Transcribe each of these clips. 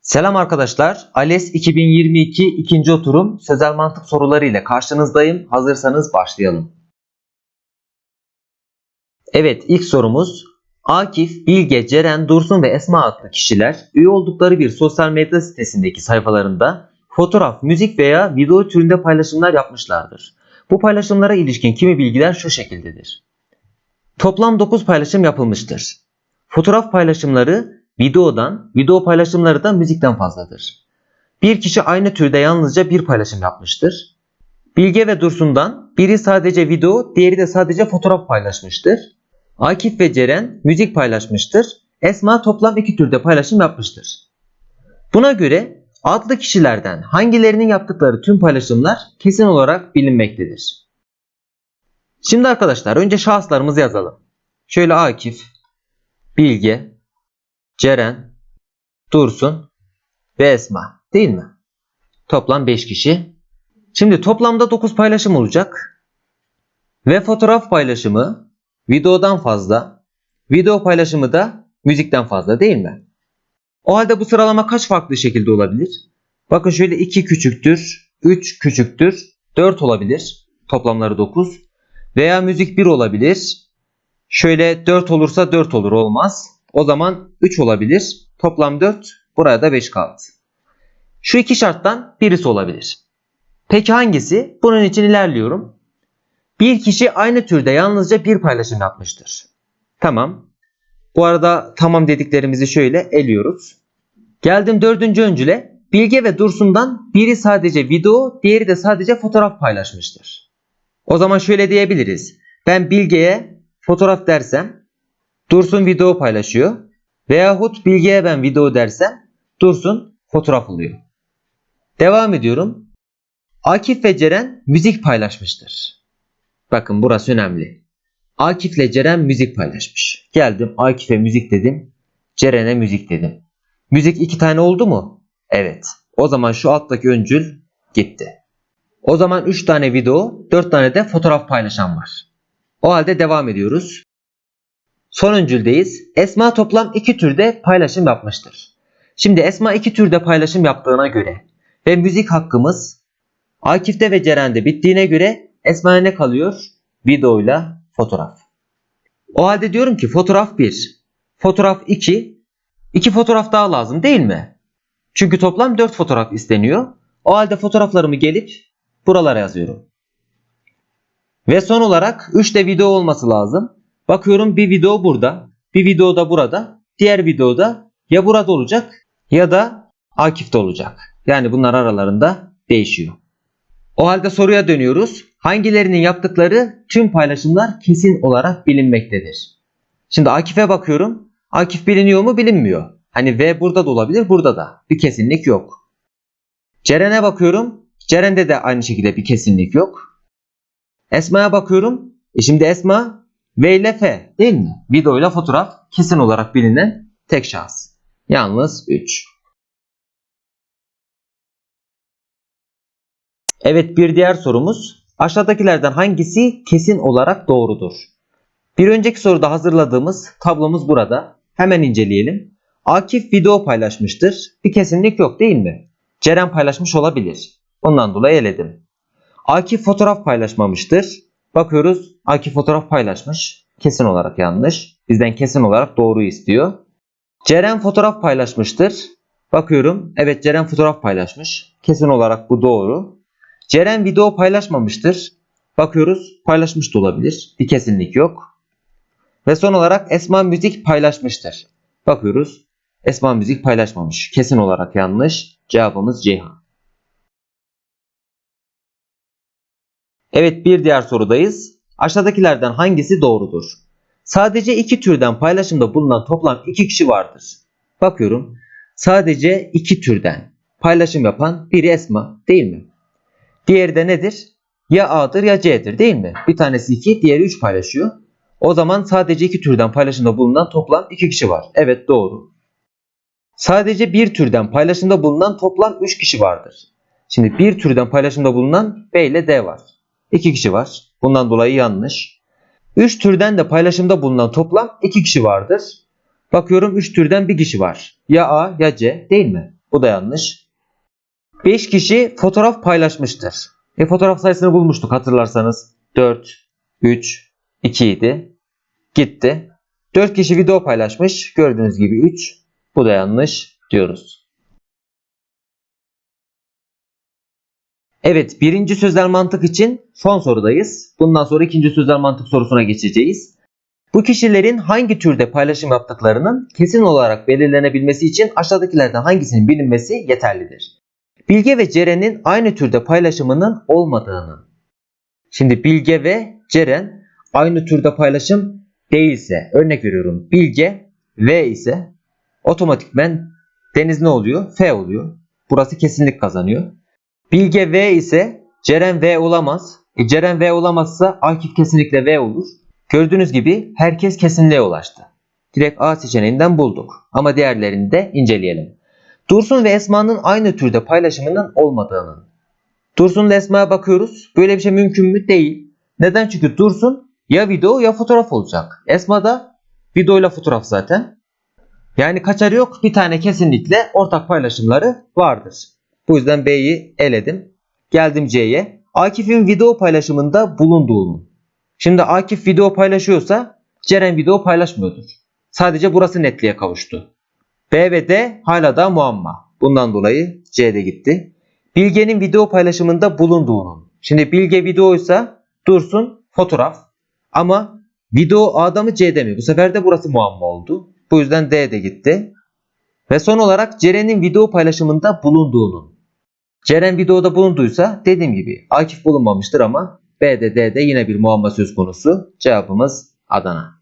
Selam arkadaşlar. ALES 2022 ikinci oturum sözel mantık soruları ile karşınızdayım. Hazırsanız başlayalım. Evet ilk sorumuz. Akif, Bilge, Ceren, Dursun ve Esma adlı kişiler üye oldukları bir sosyal medya sitesindeki sayfalarında fotoğraf, müzik veya video türünde paylaşımlar yapmışlardır. Bu paylaşımlara ilişkin kimi bilgiler şu şekildedir. Toplam 9 paylaşım yapılmıştır. Fotoğraf paylaşımları videodan, video paylaşımları da müzikten fazladır. Bir kişi aynı türde yalnızca bir paylaşım yapmıştır. Bilge ve Dursun'dan biri sadece video, diğeri de sadece fotoğraf paylaşmıştır. Akif ve Ceren müzik paylaşmıştır. Esma toplam iki türde paylaşım yapmıştır. Buna göre adlı kişilerden hangilerinin yaptıkları tüm paylaşımlar kesin olarak bilinmektedir. Şimdi arkadaşlar önce şahıslarımızı yazalım. Şöyle Akif, Bilge, Ceren, Dursun ve Esma değil mi? Toplam 5 kişi. Şimdi toplamda 9 paylaşım olacak. Ve fotoğraf paylaşımı videodan fazla, video paylaşımı da müzikten fazla değil mi? O halde bu sıralama kaç farklı şekilde olabilir? Bakın şöyle 2 küçüktür, 3 küçüktür, 4 olabilir. Toplamları 9. Veya müzik 1 olabilir. Şöyle 4 olursa 4 olur olmaz. O zaman 3 olabilir. Toplam 4. Buraya da 5 kaldı. Şu iki şarttan birisi olabilir. Peki hangisi? Bunun için ilerliyorum. Bir kişi aynı türde yalnızca bir paylaşım yapmıştır. Tamam. Bu arada tamam dediklerimizi şöyle eliyoruz. Geldim dördüncü öncüle. Bilge ve Dursun'dan biri sadece video, diğeri de sadece fotoğraf paylaşmıştır. O zaman şöyle diyebiliriz. Ben Bilge'ye fotoğraf dersem Dursun video paylaşıyor. Veyahut Bilge'ye ben video dersem Dursun fotoğraf oluyor. Devam ediyorum. Akif ve Ceren müzik paylaşmıştır. Bakın burası önemli. Akif ile Ceren müzik paylaşmış. Geldim Akif'e müzik dedim. Ceren'e müzik dedim. Müzik iki tane oldu mu? Evet. O zaman şu alttaki öncül gitti. O zaman 3 tane video, 4 tane de fotoğraf paylaşan var. O halde devam ediyoruz. Son öncüldeyiz. Esma toplam iki türde paylaşım yapmıştır. Şimdi Esma iki türde paylaşım yaptığına göre ve müzik hakkımız Akif'te ve Ceren'de bittiğine göre Esma'ya ne kalıyor? Videoyla fotoğraf. O halde diyorum ki fotoğraf 1, fotoğraf 2, 2 fotoğraf daha lazım değil mi? Çünkü toplam 4 fotoğraf isteniyor. O halde fotoğraflarımı gelip buralara yazıyorum. Ve son olarak 3 de video olması lazım. Bakıyorum bir video burada, bir video da burada, diğer videoda ya burada olacak ya da Akif'te olacak. Yani bunlar aralarında değişiyor. O halde soruya dönüyoruz. Hangilerinin yaptıkları tüm paylaşımlar kesin olarak bilinmektedir. Şimdi Akif'e bakıyorum. Akif biliniyor mu bilinmiyor. Hani V burada da olabilir burada da. Bir kesinlik yok. Ceren'e bakıyorum. Ceren'de de aynı şekilde bir kesinlik yok. Esma'ya bakıyorum. E şimdi Esma V değil mi? Video ile fotoğraf kesin olarak bilinen tek şahıs. Yalnız 3. Evet bir diğer sorumuz. Aşağıdakilerden hangisi kesin olarak doğrudur? Bir önceki soruda hazırladığımız tablomuz burada. Hemen inceleyelim. Akif video paylaşmıştır. Bir kesinlik yok değil mi? Ceren paylaşmış olabilir. Ondan dolayı eledim. Akif fotoğraf paylaşmamıştır. Bakıyoruz Akif fotoğraf paylaşmış. Kesin olarak yanlış. Bizden kesin olarak doğruyu istiyor. Ceren fotoğraf paylaşmıştır. Bakıyorum evet Ceren fotoğraf paylaşmış. Kesin olarak bu doğru. Ceren video paylaşmamıştır. Bakıyoruz paylaşmış da olabilir. Bir kesinlik yok. Ve son olarak Esma müzik paylaşmıştır. Bakıyoruz Esma müzik paylaşmamış. Kesin olarak yanlış. Cevabımız Ceyhan. Evet bir diğer sorudayız. Aşağıdakilerden hangisi doğrudur? Sadece iki türden paylaşımda bulunan toplam iki kişi vardır. Bakıyorum. Sadece iki türden paylaşım yapan biri Esma değil mi? Diğeri de nedir? Ya A'dır ya C'dir değil mi? Bir tanesi 2, diğeri 3 paylaşıyor. O zaman sadece iki türden paylaşımda bulunan toplam 2 kişi var. Evet doğru. Sadece bir türden paylaşımda bulunan toplam 3 kişi vardır. Şimdi bir türden paylaşımda bulunan B ile D var. 2 kişi var. Bundan dolayı yanlış. 3 türden de paylaşımda bulunan toplam 2 kişi vardır. Bakıyorum 3 türden bir kişi var. Ya A ya C değil mi? Bu da yanlış. 5 kişi fotoğraf paylaşmıştır. E fotoğraf sayısını bulmuştuk hatırlarsanız. 4, 3, 2 idi. Gitti. 4 kişi video paylaşmış. Gördüğünüz gibi 3. Bu da yanlış diyoruz. Evet birinci sözel mantık için son sorudayız. Bundan sonra ikinci sözel mantık sorusuna geçeceğiz. Bu kişilerin hangi türde paylaşım yaptıklarının kesin olarak belirlenebilmesi için aşağıdakilerden hangisinin bilinmesi yeterlidir. Bilge ve Ceren'in aynı türde paylaşımının olmadığını. Şimdi Bilge ve Ceren aynı türde paylaşım değilse, örnek veriyorum Bilge V ise otomatikmen Deniz ne oluyor? F oluyor. Burası kesinlik kazanıyor. Bilge V ise Ceren V olamaz. E, Ceren V olamazsa Akif kesinlikle V olur. Gördüğünüz gibi herkes kesinliğe ulaştı. Direkt A seçeneğinden bulduk. Ama diğerlerini de inceleyelim. Dursun ve Esma'nın aynı türde paylaşımının olmadığının. Dursun ile Esma'ya bakıyoruz. Böyle bir şey mümkün mü? Değil. Neden? Çünkü Dursun ya video ya fotoğraf olacak. Esma da video ile fotoğraf zaten. Yani kaçarı yok. Bir tane kesinlikle ortak paylaşımları vardır. Bu yüzden B'yi eledim. Geldim C'ye. Akif'in video paylaşımında bulunduğunu. Şimdi Akif video paylaşıyorsa Ceren video paylaşmıyordur. Sadece burası netliğe kavuştu. B ve D hala da muamma. Bundan dolayı C de gitti. Bilge'nin video paylaşımında bulunduğunun. Şimdi Bilge videoysa Dursun fotoğraf. Ama video A'da mı C'de mi? Bu sefer de burası muamma oldu. Bu yüzden D de gitti. Ve son olarak Ceren'in video paylaşımında bulunduğunun. Ceren videoda bulunduysa dediğim gibi Akif bulunmamıştır ama B'de D'de yine bir muamma söz konusu. Cevabımız Adana.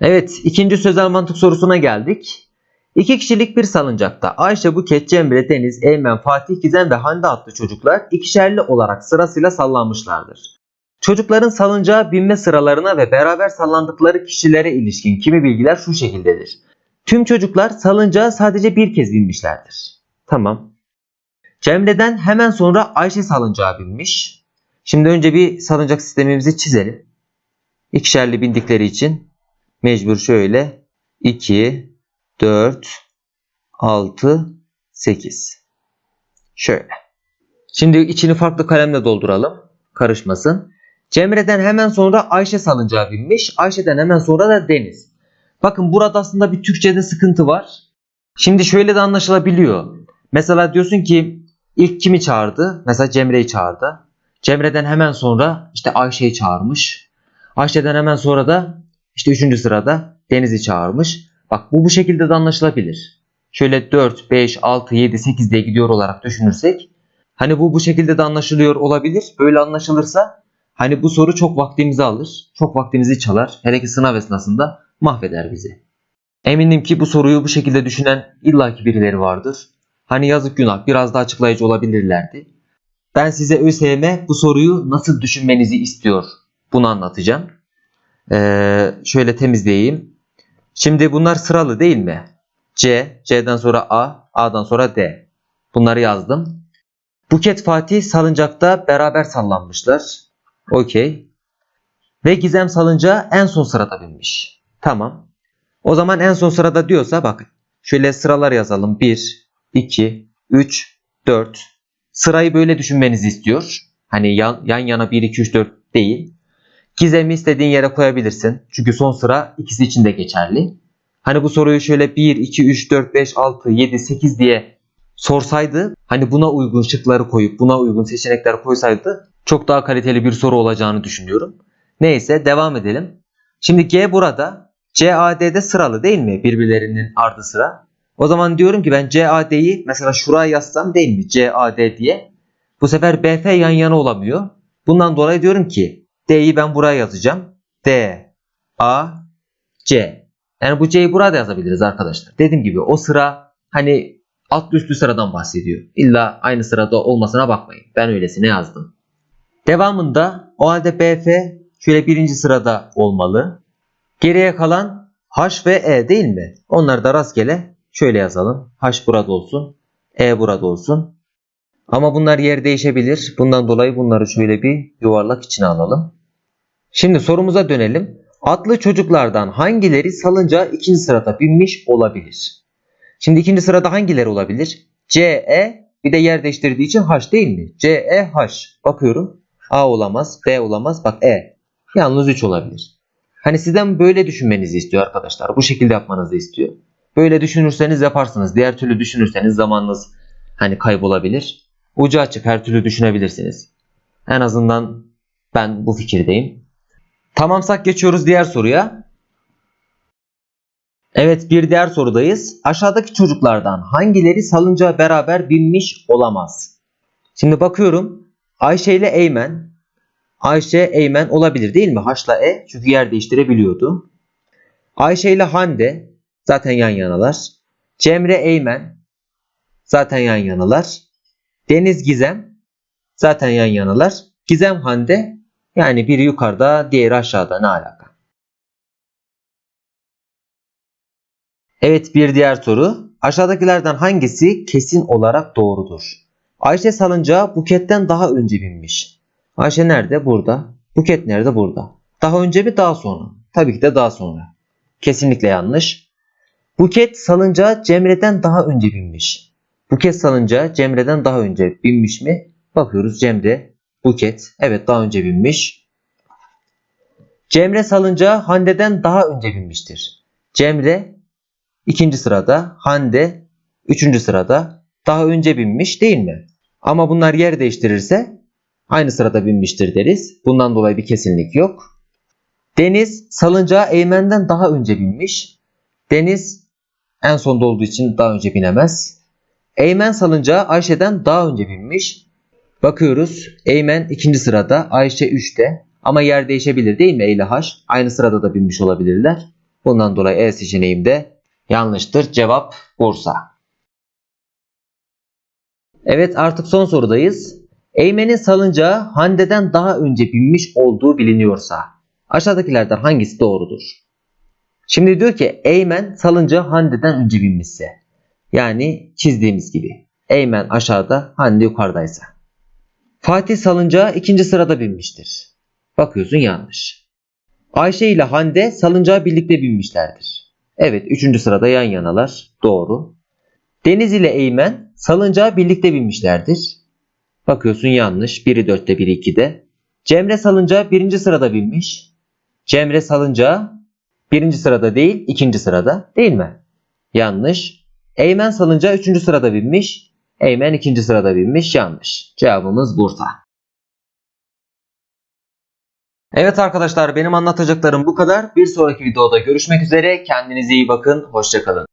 Evet ikinci sözel mantık sorusuna geldik. İki kişilik bir salıncakta Ayşe, Buket, Cemre, Deniz, Eymen, Fatih, Gizem ve Hande adlı çocuklar ikişerli olarak sırasıyla sallanmışlardır. Çocukların salıncağa binme sıralarına ve beraber sallandıkları kişilere ilişkin kimi bilgiler şu şekildedir. Tüm çocuklar salıncağa sadece bir kez binmişlerdir. Tamam. Cemre'den hemen sonra Ayşe salıncağa binmiş. Şimdi önce bir salıncak sistemimizi çizelim. İkişerli bindikleri için mecbur şöyle 2, 4, 6, 8. Şöyle. Şimdi içini farklı kalemle dolduralım. Karışmasın. Cemre'den hemen sonra Ayşe salıncağa binmiş. Ayşe'den hemen sonra da Deniz. Bakın burada aslında bir Türkçe'de sıkıntı var. Şimdi şöyle de anlaşılabiliyor. Mesela diyorsun ki ilk kimi çağırdı? Mesela Cemre'yi çağırdı. Cemre'den hemen sonra işte Ayşe'yi çağırmış. Ayşe'den hemen sonra da işte 3. sırada Deniz'i çağırmış. Bak bu bu şekilde de anlaşılabilir. Şöyle 4, 5, 6, 7, 8 diye gidiyor olarak düşünürsek hani bu bu şekilde de anlaşılıyor olabilir. Böyle anlaşılırsa hani bu soru çok vaktimizi alır. Çok vaktimizi çalar. Hele ki sınav esnasında mahveder bizi. Eminim ki bu soruyu bu şekilde düşünen illaki birileri vardır. Hani yazık günah biraz daha açıklayıcı olabilirlerdi. Ben size ÖSYM bu soruyu nasıl düşünmenizi istiyor bunu anlatacağım. Ee, şöyle temizleyeyim. Şimdi bunlar sıralı değil mi? C, C'den sonra A, A'dan sonra D. Bunları yazdım. Buket Fatih salıncakta beraber sallanmışlar. Okey. Ve Gizem salıncağa en son sırada binmiş. Tamam. O zaman en son sırada diyorsa bak şöyle sıralar yazalım. 1, 2, 3, 4. Sırayı böyle düşünmenizi istiyor. Hani yan, yan yana 1, 2, 3, 4 değil. Gizem'i istediğin yere koyabilirsin. Çünkü son sıra ikisi için de geçerli. Hani bu soruyu şöyle 1, 2, 3, 4, 5, 6, 7, 8 diye sorsaydı hani buna uygun şıkları koyup buna uygun seçenekler koysaydı çok daha kaliteli bir soru olacağını düşünüyorum. Neyse devam edelim. Şimdi G burada CAD'de sıralı değil mi? Birbirlerinin ardı sıra. O zaman diyorum ki ben CAD'yi mesela şuraya yazsam değil mi? CAD diye. Bu sefer BF yan yana olamıyor. Bundan dolayı diyorum ki D'yi ben buraya yazacağım. D, A, C. Yani bu C'yi burada yazabiliriz arkadaşlar. Dediğim gibi o sıra hani alt üstü sıradan bahsediyor. İlla aynı sırada olmasına bakmayın. Ben öylesine yazdım. Devamında o halde BF şöyle birinci sırada olmalı. Geriye kalan H ve E değil mi? Onları da rastgele şöyle yazalım. H burada olsun. E burada olsun. Ama bunlar yer değişebilir. Bundan dolayı bunları şöyle bir yuvarlak içine alalım. Şimdi sorumuza dönelim. Atlı çocuklardan hangileri salıncağa ikinci sırada binmiş olabilir? Şimdi ikinci sırada hangileri olabilir? C, E bir de yer değiştirdiği için H değil mi? C, E, H. Bakıyorum. A olamaz, B olamaz. Bak E. Yalnız 3 olabilir. Hani sizden böyle düşünmenizi istiyor arkadaşlar. Bu şekilde yapmanızı istiyor. Böyle düşünürseniz yaparsınız. Diğer türlü düşünürseniz zamanınız hani kaybolabilir. Ucu açık her türlü düşünebilirsiniz. En azından ben bu fikirdeyim. Tamamsak geçiyoruz diğer soruya. Evet bir diğer sorudayız. Aşağıdaki çocuklardan hangileri salıncağa beraber binmiş olamaz? Şimdi bakıyorum. Ayşe ile Eymen. Ayşe Eymen olabilir değil mi? Haşla E çünkü yer değiştirebiliyordu. Ayşe ile Hande zaten yan yanalar. Cemre Eymen zaten yan yanalar. Deniz Gizem zaten yan yanalar. Gizem Hande yani biri yukarıda diğeri aşağıda ne alaka? Evet bir diğer soru. Aşağıdakilerden hangisi kesin olarak doğrudur? Ayşe salıncağa Buket'ten daha önce binmiş. Ayşe nerede? Burada. Buket nerede? Burada. Daha önce mi daha sonra? Tabii ki de daha sonra. Kesinlikle yanlış. Buket salıncağa Cemre'den daha önce binmiş. Buket salıncağa Cemre'den daha önce binmiş mi? Bakıyoruz Cemre, Buket. Evet daha önce binmiş. Cemre salıncağa Hande'den daha önce binmiştir. Cemre ikinci sırada, Hande üçüncü sırada daha önce binmiş değil mi? Ama bunlar yer değiştirirse aynı sırada binmiştir deriz. Bundan dolayı bir kesinlik yok. Deniz salıncağa Eymen'den daha önce binmiş. Deniz en sonda olduğu için daha önce binemez. Eymen salıncağa Ayşe'den daha önce binmiş. Bakıyoruz. Eymen ikinci sırada, Ayşe üçte. Ama yer değişebilir değil mi E ile H? Aynı sırada da binmiş olabilirler. Bundan dolayı E seçeneğim de yanlıştır. Cevap Bursa. Evet artık son sorudayız. Eymen'in salıncağa Hande'den daha önce binmiş olduğu biliniyorsa aşağıdakilerden hangisi doğrudur? Şimdi diyor ki Eymen salıncağa Hande'den önce binmişse. Yani çizdiğimiz gibi. Eymen aşağıda, Hande yukarıdaysa. Fatih salıncağa ikinci sırada binmiştir. Bakıyorsun yanlış. Ayşe ile Hande salıncağa birlikte binmişlerdir. Evet üçüncü sırada yan yanalar. Doğru. Deniz ile Eymen salıncağa birlikte binmişlerdir. Bakıyorsun yanlış. Biri dörtte biri ikide. Cemre salıncağa birinci sırada binmiş. Cemre salıncağa birinci sırada değil ikinci sırada değil mi? Yanlış. Eymen salıncağa üçüncü sırada binmiş. Eymen ikinci sırada binmiş. Yanlış. Cevabımız Bursa. Evet arkadaşlar benim anlatacaklarım bu kadar. Bir sonraki videoda görüşmek üzere. Kendinize iyi bakın. Hoşçakalın.